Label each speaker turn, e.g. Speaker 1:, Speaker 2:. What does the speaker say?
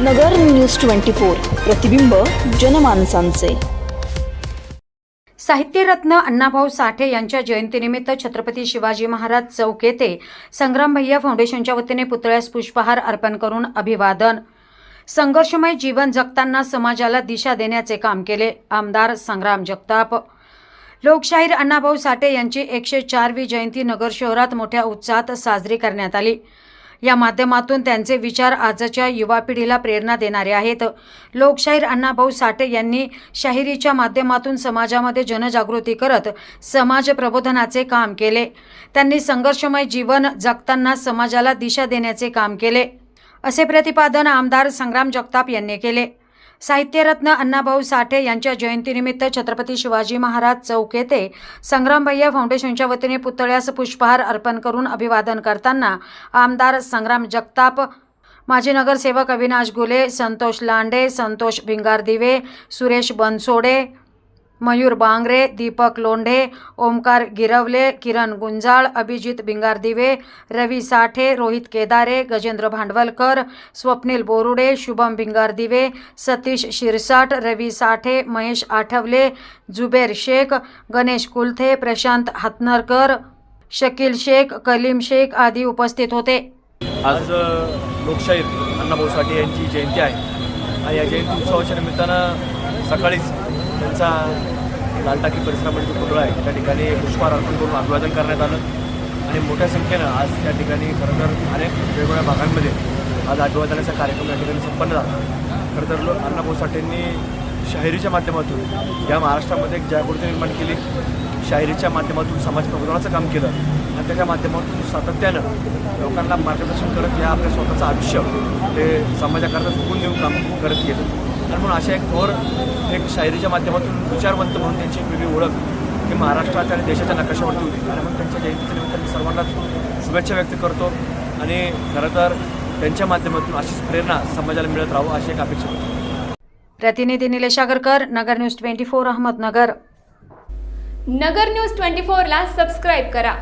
Speaker 1: नगर news twenty four प्रतिबिंब जनमानसांचे.
Speaker 2: साहित्यरत्न अण्णाभाऊ साठे यांच्या जयंतीनिमित्त छत्रपती शिवाजी महाराज चौक येथे संग्राम भैया फाउंडेशनच्या वतीने पुतळ्यास पुष्पहार अर्पण करून अभिवादन. संघर्षमय जीवन जगताना समाजाला दिशा देण्याचे काम केले आमदार संग्राम जगताप. लोकशाहीर अण्णाभाऊ साठे यांची एकशे चारवी जयंती नगर शहरात मोठ्या उत्साहात साजरी करण्यात आली. या माध्यमातून त्यांचे विचार आजच्या युवा पिढीला प्रेरणा देणारे आहेत. लोकशाहीर अण्णाभाऊ साठे यांनी शाहिरीच्या माध्यमातून समाजामध्ये जनजागृती करत समाज प्रबोधनाचे काम केले. त्यांनी संघर्षमय जीवन जगताना समाजाला दिशा देण्याचे काम केले. असे प्रतिपादन आमदार संग्राम जगताप यांनी केले. साहित्यरत्न अण्णाभाऊ साठे यांच्या जयंतीनिमित्त छत्रपती शिवाजी महाराज चौक येथे संग्रामभैया फाउंडेशनच्या वतीने पुतळ्यास पुष्पहार अर्पण करून अभिवादन करताना आमदार संग्राम जगताप माजी नगरसेवक अविनाश गुले संतोष लांडे संतोष भिंगार दिवे सुरेश बनसोडे मयूर बांगरे दीपक लोंढे ओमकार गिरवले किरण गुंजाळ अभिजित बिंगारदिवे रवी साठे रोहित केदारे गजेंद्र भांडवलकर स्वप्नील बोरुडे शुभम भिंगारदिवे सतीश शिरसाट रवी साठे महेश आठवले जुबेर शेख गणेश कुलथे प्रशांत हातनरकर शकील शेख कलीम शेख आदी उपस्थित होते.
Speaker 3: आज लोकशाहीर अण्णाभाऊ साठे यांची जयंती आहे. या जयंती उत्सवाच्या निमित्तानं सकाळीच त्यांचा लालटाकी परिसरामध्ये जो पुतळा आहे त्या ठिकाणी पुष्पहार अर्पण करून अभिवादन करण्यात आलं. आणि मोठ्या संख्येनं आज त्या ठिकाणी खरं तर अनेक वेगवेगळ्या भागांमध्ये आज अभिवादनाचा कार्यक्रम या ठिकाणी संपन्न झाला. खरं तर लोक अण्णाभाऊ साठेंनी शाहिरीच्या माध्यमातून या महाराष्ट्रामध्ये एक जागृती निर्माण केली. शाहिरीच्या माध्यमातून समाज प्रबोधनाचं काम केलं. आणि त्याच्या माध्यमातून सातत्यानं लोकांना मार्गदर्शन करत या आपल्या स्वतःचं आयुष्य ते समाजाकरता झुकून देऊन काम करत गेलं. म्हणून अशा एक थोर एक शायरीच्या माध्यमातून विचारवंत म्हणून त्यांची एक वेगळी ओळख ही महाराष्ट्राच्या आणि देशाच्या नकाशावरती होती. आणि म्हणून त्यांच्या जयंतीच्या निमित्ताने मी सर्वांनाच शुभेच्छा व्यक्त करतो आणि खरं तर त्यांच्या माध्यमातून अशीच प्रेरणा समाजाला मिळत राहावं अशी एक अपेक्षा होती.
Speaker 2: प्रतिनिधी Nilesh Agarkar Nagar news twenty four Ahmednagar.
Speaker 4: Nagar news twenty फोरला सबस्क्राईब करा.